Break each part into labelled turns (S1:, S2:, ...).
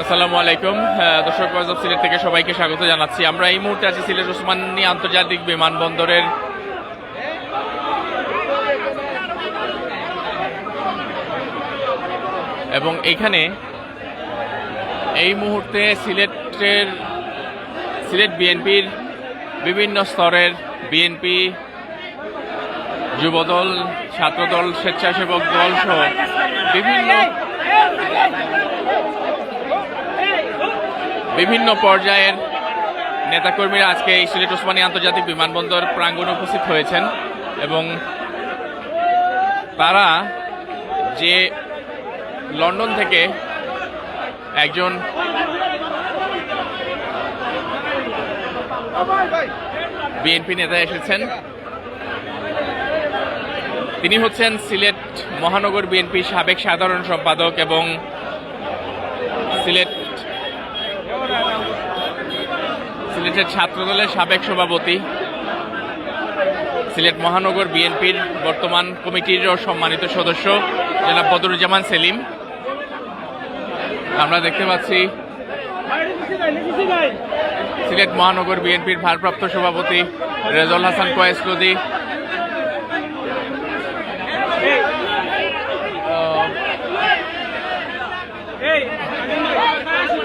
S1: আসসালামু আলাইকুম। দর্শক গজব সিলেট থেকে সবাইকে স্বাগত জানাচ্ছি। আমরা এই মুহূর্তে আছি সিলেট ওসমানী আন্তর্জাতিক বিমানবন্দরের এবং এইখানে এই মুহূর্তে সিলেটের সিলেট বিএনপির বিভিন্ন স্তরের বিএনপি যুবদল, ছাত্রদল, স্বেচ্ছাসেবক দল সহ বিভিন্ন বিভিন্ন পর্যায়ের নেতাকর্মীরা আজকে এই সিলেট ওসমানী আন্তর্জাতিক বিমানবন্দর প্রাঙ্গণে উপস্থিত হয়েছেন এবং তারা যে লন্ডন থেকে একজন বিএনপি নেতা এসেছেন, তিনি হচ্ছেন সিলেট মহানগর বিএনপির সাবেক সাধারণ সম্পাদক এবং সিলেট সিলেটের ছাত্রদলের সাবেক সভাপতি, সিলেট মহানগর বিএনপির বর্তমান কমিটিরও সম্মানিত সদস্য, জনাব বদরুজ্জামান সেলিম। আমরা দেখতে পাচ্ছি সিলেট মহানগর বিএনপির ভারপ্রাপ্ত সভাপতি রেজল হাসান কয়েস নদী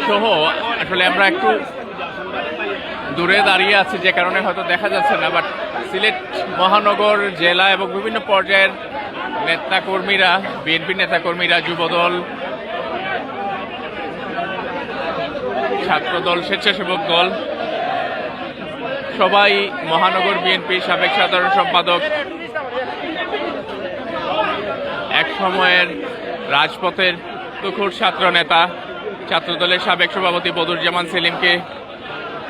S1: সহ আসলে আমরা একটু দূরে দাঁড়িয়ে আছি যে কারণে হয়তো দেখা যাচ্ছে না বাট সিলেট মহানগর জেলা এবং বিভিন্ন পর্যায়ের নেতাকর্মীরা, বিএনপি নেতাকর্মীরা, যুবদল, ছাত্রদল, স্বেচ্ছাসেবক দল, সবাই মহানগর বিএনপির সাবেক সাধারণ সম্পাদক এক সময়ের রাজপথের তুখুর ছাত্র নেতা। ছাত্রদলের সাবেক সভাপতি বদরুজ্জামান সেলিমকে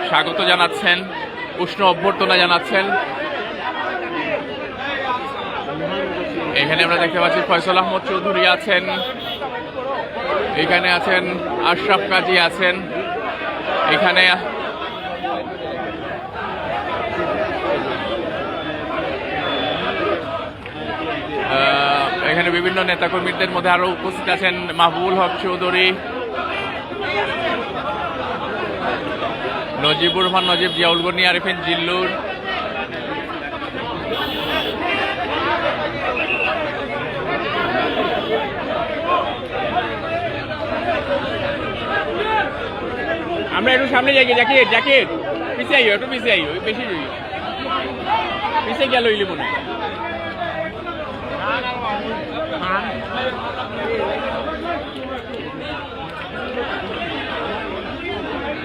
S1: স্বাগত জানাচ্ছেন, উষ্ণ অভ্যর্থনা জানাচ্ছেন। এখানে আমরা দেখতে পাচ্ছি ফয়সল আহমদ চৌধুরী আছেন, এখানে আছেন আশরাফ কাজী আছেন, এখানে এখানে বিভিন্ন নেতাকর্মীদের মধ্যে আরও উপস্থিত আছেন মাহবুবুল হক চৌধুরী নজিবুর রহমান, নজিব জিয়াউল গনি, আরিফিন জিল্লুর আমরা একটু সামনে যাই জ্যাকেট জ্যাকেট পিছিয়ে আইও, একটু পিছিয়ে আইও বেশি পিছিয়ে গেল ইলি মনে হয়।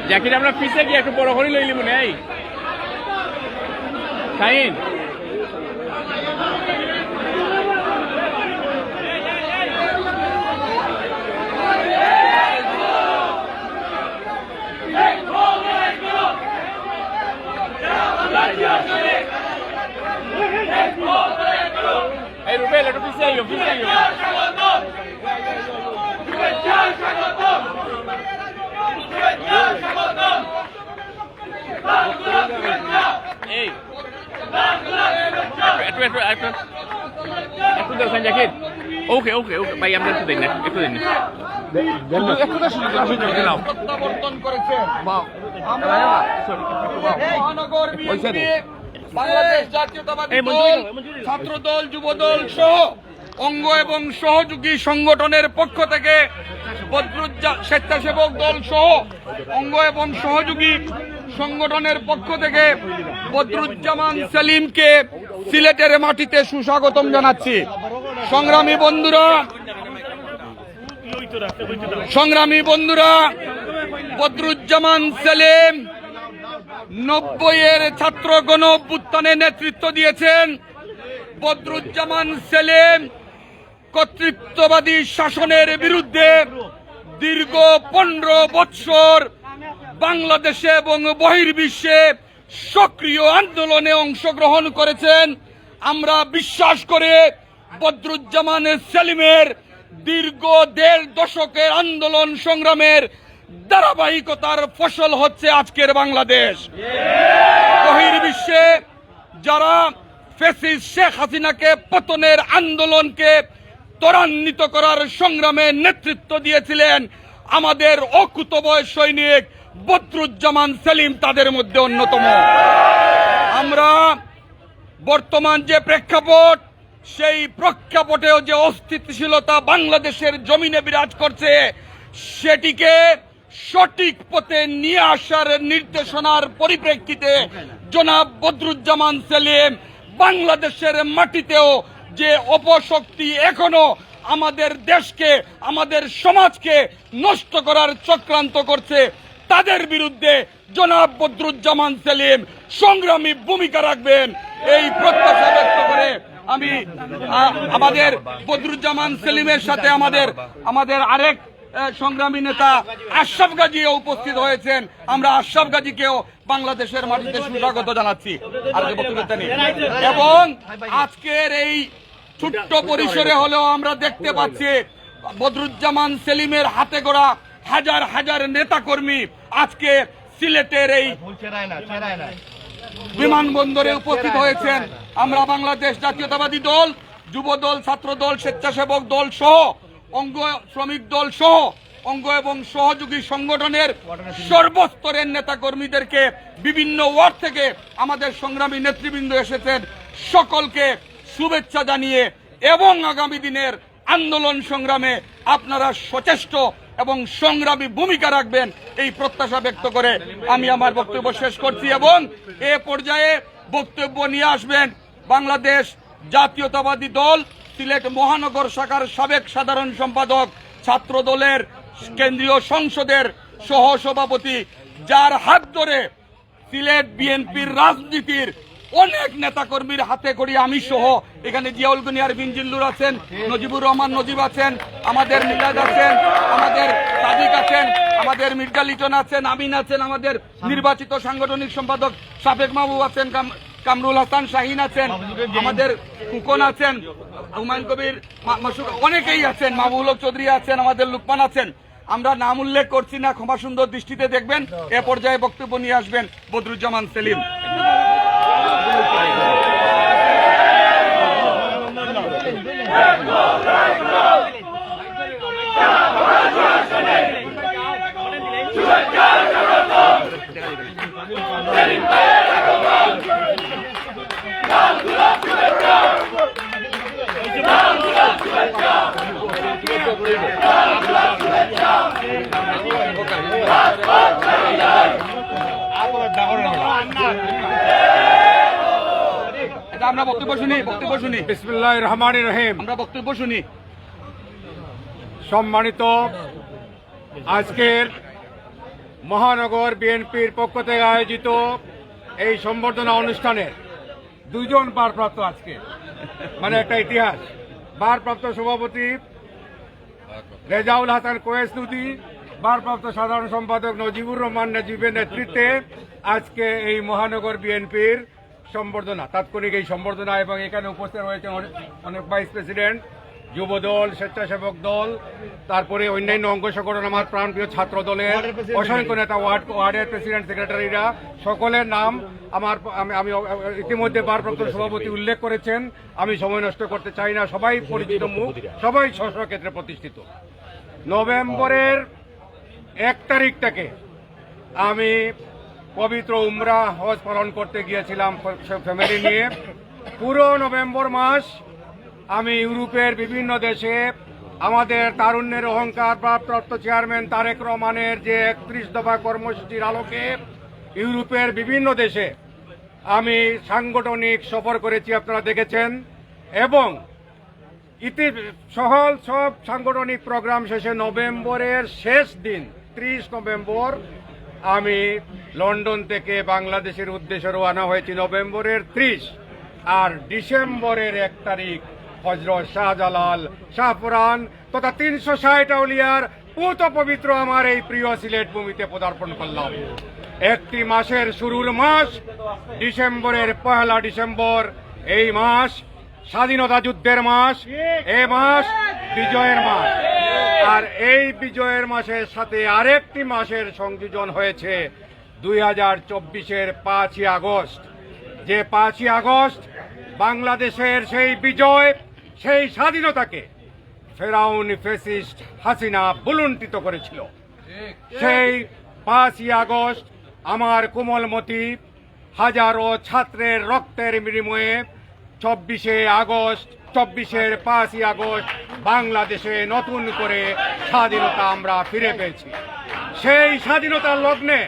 S1: জ্যাকেট আমরা পিছিয়ে গিয়ে একটু বড় করে লইলি মনে এই রুবেল, একটু পিছিয়ে আইও পিছিয়ে আইও। ওকে ওকে ওকে ভাই
S2: প্রত্যাবর্তন মহানগর
S1: মঞ্জুরি
S2: দল ছাত্রদল, যুবদল সহ অঙ্গ এবং সহযোগী সংগঠনের পক্ষ থেকে স্বেচ্ছাসেবক দল সহ অঙ্গ এবং সহযোগী সংগঠনের পক্ষ থেকে বদরুজ্জামান সেলিমকে সিলেটের মাটিতে সুস্বাগতম জানাচ্ছি। সংগ্রামী বন্ধুরা সংগ্রামী বন্ধুরা, বদরুজ্জামান সেলিম নব্বইয়ের ছাত্র গণ নেতৃত্ব দিয়েছেন। বদরুজ্জামান সেলিম কর্তৃত্ববাদী শাসনের বিরুদ্ধে দীর্ঘ পনেরো বৎসর বাংলাদেশে এবং বহির্বিশ্বে সক্রিয় আন্দোলনে অংশগ্রহণ করেছেন আমরা বিশ্বাস করে বদরুজ্জামান সেলিমের দীর্ঘ দেড় দশকের আন্দোলন সংগ্রামের ধারাবাহিকতার ফসল হচ্ছে আজকের বাংলাদেশ। বহির্বিশ্বে যারা ফেসিস শেখ হাসিনাকে পতনের আন্দোলনকে ত্বরান্বিত করার সংগ্রামে নেতৃত্ব দিয়েছিলেন, আমাদের অকুতবয় সৈনিক বদরুজ্জামান সেলিম তাদের মধ্যে অন্যতম। আমরা বর্তমান যে প্রেক্ষাপট, সেই প্রেক্ষাপটেও যে অস্থিতিশীলতা বাংলাদেশের জমিনে বিরাজ করছে, সেটিকে সঠিক পথে নিয়ে আসার নির্দেশনার পরিপ্রেক্ষিতে জনাব বদরুজ্জামান সেলিম বাংলাদেশের মাটিতেও যে অপশক্তি এখনও আমাদের দেশকে, আমাদের সমাজকে নষ্ট করার চক্রান্ত করছে তাদের বিরুদ্ধে জনাব বদরুজ্জামান সেলিম সংগ্রামী ভূমিকা রাখবেন। এই প্রত্যাশা ব্যক্ত করে আমি আমাদের বদরুজ্জামান সেলিমের সাথে আমাদের আমাদের আরেক সংগ্রামী নেতা আশরাফ গাজীও উপস্থিত হয়েছেন। আমরা আশরাফ গাজীকেও বাংলাদেশের মাটিতে সুস্বাগত জানাচ্ছি। এবং আজকের এই ছোট্ট পরিসরে হলেও আমরা দেখতে পাচ্ছি বদরুজ্জামান সেলিমের হাতে গড়া হাজার হাজার নেতাকর্মী আজকে সিলেটের এই বিমানবন্দরে উপস্থিত হয়েছেন। আমরা বাংলাদেশ জাতীয়তাবাদী দল যুব দল ছাত্র দল স্বেচ্ছাসেবক দল সহ, অঙ্গ শ্রমিক দল সহ, অঙ্গ এবং সহযোগী সংগঠনের সর্বস্তরের নেতা কর্মীদেরকে বিভিন্ন ওয়ার্ড থেকে আমাদের সংগ্রামী নেতৃবৃন্দ এসেছেন। সকলকে শুভেচ্ছা জানিয়ে এবং আগামী দিনের আন্দোলন সংগ্রামে আপনারা সচেষ্ট এবং সংগ্রামী ভূমিকা রাখবেন এই প্রত্যাশা ব্যক্ত করে আমি আমার বক্তব্য শেষ করছি এবং এ পর্যায়ে বক্তব্য নিয়ে আসবেন বাংলাদেশ জাতীয়তাবাদী দল, সিলেট মহানগর শাখার সাবেক সাধারণ সম্পাদক ছাত্র দলের কেন্দ্রীয় সংসদের সহ সভাপতি যার হাত ধরে সিলেট বিএনপির রাজনীতির অনেক নেতাকর্মীর হাতে করি আমি সহ। এখানে জিয়াউল গুনিয়ার বিনজিল্লুর আছেন, নজিবুর রহমান নজিব আছেন, আমাদের মিলাদ আছেন, আমাদের সাদিক আছেন, আমাদের মির্জা লিটন আছেন, আমিন আছেন, আমাদের নির্বাচিত সাংগঠনিক সম্পাদক সাবেক মাহবুব আছেন কামরুল হাসান শাহিন আছেন, আমাদের কুকন আছেন, হুমায়ুন কবির অনেকেই আছেন মাহবুল চৌধুরী আছেন, আমাদের লুকমান আছেন। আমরা নাম উল্লেখ করছি না ক্ষমা সুন্দর দৃষ্টিতে দেখবেন, এ পর্যায়ে বক্তব্য নিয়ে আসবেন বদরুজ্জামান সেলিম। আমরা বক্তব্য শুনি বক্তব্য শুনি।
S3: বিসমুল্লাহ রহমান রহিম।
S2: আমরা বক্তব্য শুনি।
S3: সম্মানিত আজকের মহানগর বিএনপির পক্ষ থেকে আয়োজিত এই সম্বর্ধনা অনুষ্ঠানে দুইজন ভারপ্রাপ্ত আজকে মানে একটা ইতিহাস। ভারপ্রাপ্ত সভাপতি রেজাউল হাসান কোয়েস নদী ভারপ্রাপ্ত সাধারণ সম্পাদক নজিবুর রহমান নজিবের নেতৃত্বে আজকে এই মহানগর বিএনপির সম্বর্ধনা তাৎক্ষণিক এই সম্বর্ধনা এবং এখানে উপস্থিত রয়েছেন অনেক- ভাইস প্রেসিডেন্ট যুব দল স্বেচ্ছাসেবক দল তারপরে অন্যান্য অঙ্গ সংগঠন আমার প্রাণপ্রিয় ছাত্র দলের অসংখ্য নেতা ওয়ার্ড ওয়ার্ডের প্রেসিডেন্ট সেক্রেটারিরা সকলের নাম আমার আমি ইতিমধ্যে ভারপ্রাপ্ত সভাপতি উল্লেখ করেছেন। আমি সময় নষ্ট করতে চাই না সবাই পরিচিত মুখ সবাই স্ব স্ব ক্ষেত্রে প্রতিষ্ঠিত। নভেম্বরের এক তারিখটাকে আমি পবিত্র উমরা হজ পালন করতে গিয়েছিলাম ফ্যামিলি নিয়ে। পুরো নভেম্বর মাস আমি ইউরোপের বিভিন্ন দেশে আমাদের তারুণ্যের অহংকার প্রাপ্ত চেয়ারম্যান তারেক রহমানের যে একত্রিশ দফা কর্মসূচির আলোকে ইউরোপের বিভিন্ন দেশে আমি সাংগঠনিক সফর করেছি, আপনারা দেখেছেন। এবং ইতি, সহল সব সাংগঠনিক প্রোগ্রাম শেষে নভেম্বরের শেষ দিন, ত্রিশ নভেম্বর আমি লন্ডন থেকে বাংলাদেশের উদ্দেশ্যে রওনা হয়েছি নভেম্বরের ত্রিশ আর ডিসেম্বরের এক তারিখ হজরত শাহজালাল শাহপুরান তথা তিনশো ষাট আউলিয়ার পুত পবিত্র আমার এই প্রিয় সিলেট ভূমিতে পদার্পণ করলাম। একটি মাসের শুরুর মাস ডিসেম্বরের পহেলা ডিসেম্বর। এই মাস স্বাধীনতা যুদ্ধের মাস এ মাস বিজয়ের মাস। আর এই বিজয়ের মাসের সাথে আরেকটি মাসের সংযোজন হয়েছে দুই হাজার চব্বিশের পাঁচই আগস্ট। যে পাঁচই আগস্ট বাংলাদেশের সেই বিজয় সেই স্বাধীনতাকে ফেরাউন ফেসিস্ট হাসিনা বুলুন্টিত করেছিল। সেই পাঁচই আগস্ট আমার কোমলমতি হাজারো ছাত্রের রক্তের বিনিময়ে চব্বিশে আগস্ট, চব্বিশের পাঁচই আগস্ট বাংলাদেশে নতুন করে স্বাধীনতা আমরা ফিরে পেয়েছি। সেই স্বাধীনতার লগ্নে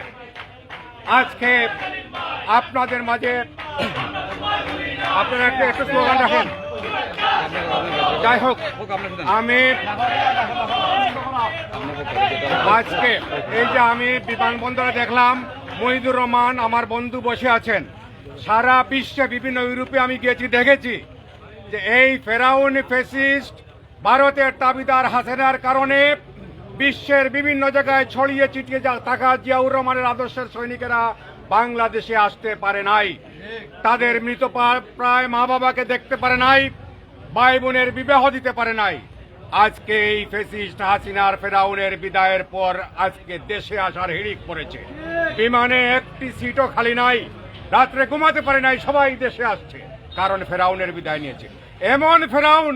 S3: আজকে আপনাদের মাঝে আপনারা একটু একটু স্লোগান রাখেন। যাই হোক, আমি আজকে এই যে আমি বিমানবন্দরে দেখলাম মহিদুর রহমান আমার বন্ধু বসে আছেন। সারা বিশ্বে বিভিন্ন ইউরোপে আমি গিয়েছি, দেখেছি যে এই ফেরাউন ফেসিস্ট ভারতের দাবিদার হাসেনার কারণে বিশ্বের বিভিন্ন জায়গায় ছড়িয়ে ছিটিয়ে থাকা জিয়াউর রহমানের আদর্শের সৈনিকেরা বাংলাদেশে আসতে পারে নাই। তাদের মৃত প্রায় মা বাবাকে দেখতে পারে নাই, ভাই বোনের বিবাহ দিতে পারে নাই। আজকে এই ফেসিস্ট হাসিনার ফেরাউনের বিদায়ের পর আজকে দেশে আসার হিড়িক পড়েছে। বিমানে একটি সিটও খালি নাই। রাত্রে ঘুমাতে পারে নাই, সবাই দেশে আসছে। কারণ ফেরাউনের বিদায় নিয়েছে। এমন ফেরাউন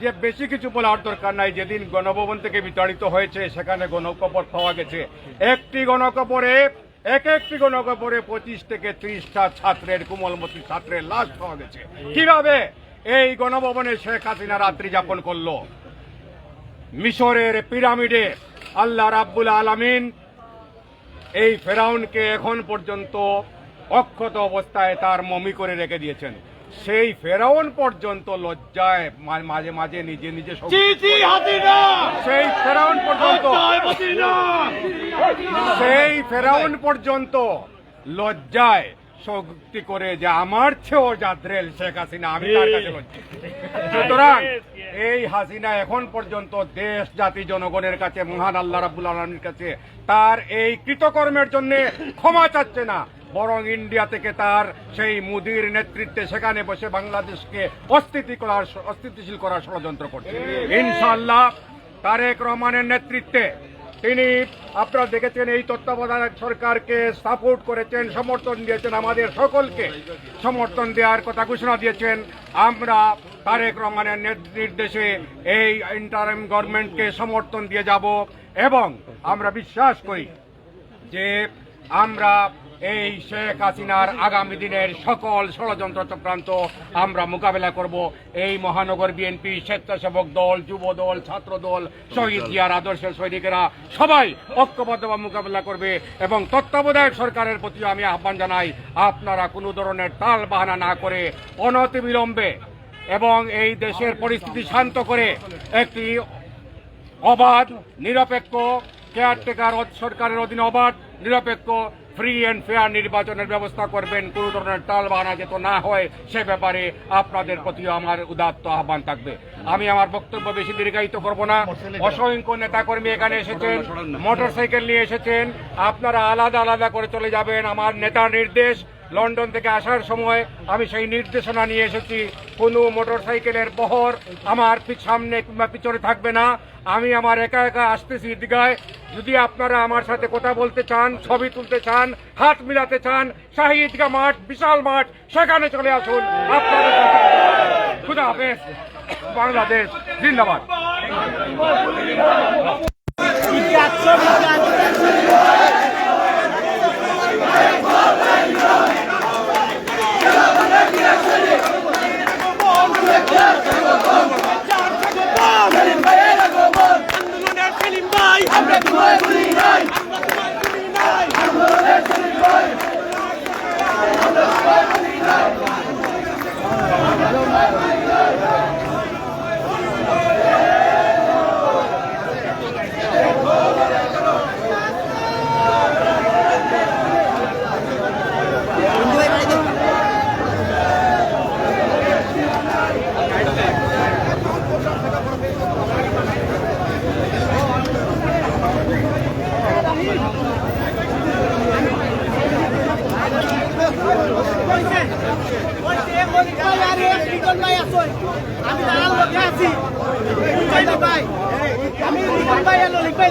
S3: যে বেশি কিছু বলার দরকার নাই। যেদিন গণভবন থেকে বিতাড়িত হয়েছে, সেখানে গণকবর পাওয়া গেছে। একটি গণকবরে, এক একটি গণকবরে পঁচিশ থেকে ত্রিশটা ছাত্রের, কোমলমতি ছাত্রের লাশ পাওয়া গেছে। কীভাবে? এই গণভবনে শেখ হাসিনা রাত্রি যাপন করল। মিশরের পিরামিডে আল্লাহ রাব্বুল আলামিন এই ফেরাউনকে এখন পর্যন্ত অক্ষত অবস্থায় তার মমি করে রেখে দিয়েছেন। সেই ফেরাউন পর্যন্ত লজ্জায় মাঝে মাঝে নিজে নিজে সেই ফেরাউন পর্যন্ত সেই ফেরাউন পর্যন্ত লজ্জায় শক্তি করে যে আমার চেয়েও জাদ্রেল শেখ হাসিনা আমি তার কাছে লজ্জিত। সুতরাং এই হাসিনা এখন পর্যন্ত দেশ জাতি জনগণের কাছে মহান আল্লাহ রাবুল আলমীর কাছে তার এই কৃতকর্মের জন্য ক্ষমা চাচ্ছে না। বরং ইন্ডিয়া থেকে তার সেই মুদির নেতৃত্বে সেখানে বসে বাংলাদেশকে অস্থিতি করার অস্থিতিশীল করার ষড়যন্ত্র করছে। ইনশাল্লাহ তারেক রহমানের নেতৃত্বে তিনি, আপনারা দেখেছেন এই তত্ত্বাবধায়ক সরকারকে সাপোর্ট করেছেন, সমর্থন দিয়েছেন আমাদের সকলকে। সমর্থন দেওয়ার কথা ঘোষণা দিয়েছেন। আমরা তারেক রহমানের নির্দেশে এই ইন্টারিম গভর্নমেন্টকে সমর্থন দিয়ে যাব এবং আমরা বিশ্বাস করি যে আমরা এই শেখ হাসিনার আগামী দিনের সকল ষড়যন্ত্র চক্রান্ত আমরা মোকাবেলা করব। এই মহানগর বিএনপি স্বেচ্ছাসেবক দল, যুব দল, ছাত্র দল, শহীদ জিয়ার আদর্শের সৈনিকেরা সবাই ঐক্যবদ্ধভাবে মোকাবেলা করবে এবং তত্ত্বাবধায়ক সরকারের প্রতি আমি আহ্বান জানাই, আপনারা কোনো ধরনের তাল বাহানা না করে অনতিবিলম্বে এবং এই দেশের পরিস্থিতি শান্ত করে একটি অবাধ, নিরপেক্ষ কেয়ারটেকার সরকারের অধীনে অবাধ, নিরপেক্ষ ফ্রি অ্যান্ড ফেয়ার নির্বাচনের ব্যবস্থা করবেন, কোন ধরনের টাল বাহানা যেত না হয়, সে ব্যাপারে আপনাদের প্রতি আমার উদাত্ত আহ্বান থাকবে। আমি আমার বক্তব্য বেশি দীর্ঘায়িত করব না। অসংখ্য নেতাকর্মী এখানে এসেছেন মোটর সাইকেল নিয়ে এসেছেন। আপনারা আলাদা আলাদা করে চলে যাবেন। আমার নেতা নির্দেশ লন্ডন থেকে আসার সময় আমি সেই নির্দেশনা নিয়ে এসেছি, কোনো মোটর সাইকেলের বহর আমার সামনে কিংবা পিছনে থাকবে না। আমি আমার একা একা আসতেছি ঈদগায় যদি আপনারা আমার সাথে কথা বলতে চান, ছবি তুলতে চান, হাত মিলাতে চান শাহী মাঠ, বিশাল মাঠ, সেখানে চলে আসুন। আপনাদের বাংলাদেশ, জিন্দাবাদ
S4: আন্দোলনের সেলিম ভাই আমরা তোমায় ভুলি নাই আমি দাঁড়াল লোকে আছি লিখবাই না ভাই আমি লিখবাই এলো লিখবাই